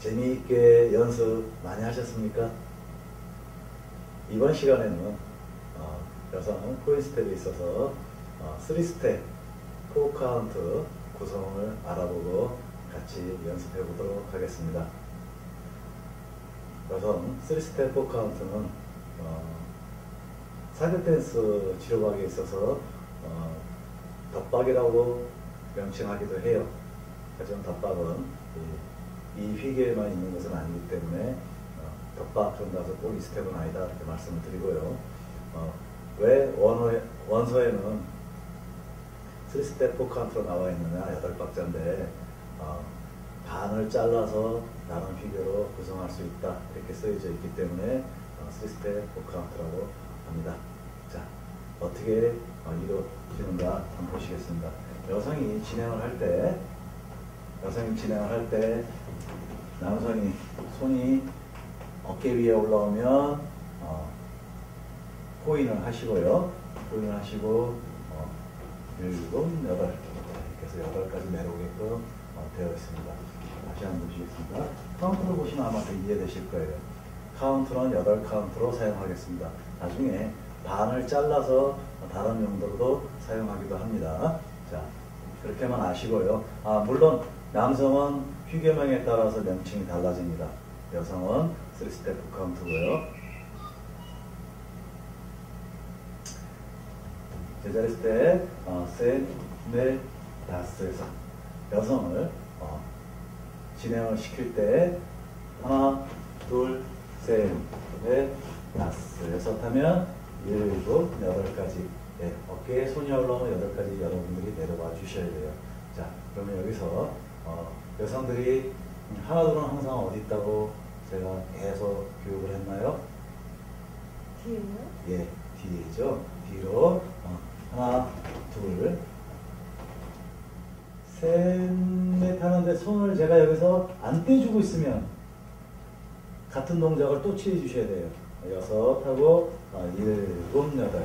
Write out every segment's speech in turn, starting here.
재미있게 연습 많이 하셨습니까? 이번 시간에는 어, 여성 포인스텝에 있어서 어, 3스텝 4카운트 구성을 알아보고 같이 연습해 보도록 하겠습니다. 여성 3스텝 4카운트는 어, 사교 댄스 치료학에 있어서 어, 덮박이라고 명칭하기도 해요. 하지만 덮박은 이, 이 휘계에만 있는 것은 아니기 때문에 어, 덮박 그런다고 꼭이 스텝은 아니다 이렇게 말씀을 드리고요. 어, 왜 원어, 원서에는 3스텝 4카운트로 나와 있느냐 8박자인데 어, 반을 잘라서 다른 휘계로 구성할 수 있다 이렇게 쓰여져 있기 때문에 어, 3스텝 4카운트라고 합니다. 자, 어떻게 어, 이루어지는가 한번 보시겠습니다. 여성이 진행을 할 때, 여성이 진행을 할 때, 남성이 손이 어깨 위에 올라오면, 어, 포인을 하시고요. 포인을 하시고, 어, 일곱, 여덟, 이렇게 해서 여덟까지 내려오게끔 어, 되어 있습니다. 다시 한번 보시겠습니다. 카운트를 보시면 아마 더 이해되실 거예요. 카운트는 여덟 카운트로 사용하겠습니다. 나중에 반을 잘라서 다른 용도로도 사용하기도 합니다. 자, 그렇게만 아시고요. 아, 물론 남성은 휘계명에 따라서 명칭이 달라집니다. 여성은 3스텝 카운트고요. 제자리 스텝, 어, 셋, 넷, 다섯에서 여성을 어, 진행을 시킬 때 하나, 둘, 셋, 넷, 다섯, 여섯 하면 일곱, 여덟까지 네, 어깨에 손이 올라오면 여덟까지 여러분들이 내려와 주셔야 돼요. 자, 그러면 여기서 어, 여성들이 하나둘은 항상 어디 있다고 제가 계속 교육을 했나요? 뒤에요? 예, 뒤에죠. 뒤로 어, 하나, 둘, 셋, 넷 하는데 손을 제가 여기서 안 떼주고 있으면 같은 동작을 또 취해 주셔야 돼요. 여섯 하고 어, 일곱, 여덟.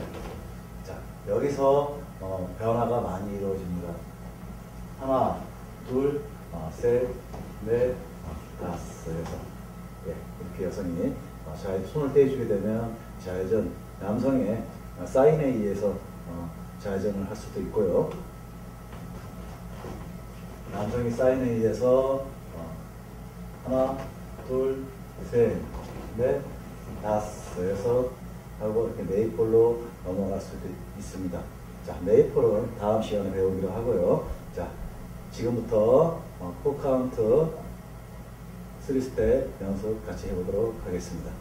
자, 여기서 어, 변화가 많이 이루어집니다. 하나, 둘, 어, 셋, 넷, 어, 다섯, 여섯. 예, 이렇게 여성이 어, 자, 손을 떼주게 되면 좌회전, 남성의 어, 사인에 의해서 어, 좌회전을 할 수도 있고요. 남성이 사인에 의해서 어, 하나, 둘, 셋, 넷, 다섯, 여섯 하고 이렇게 네이폴로 넘어갈 수도 있습니다. 자, 네이폴은 다음 시간에 배우기로 하고요. 자, 지금부터 어, 4카운트 3스텝 연습 같이 해보도록 하겠습니다.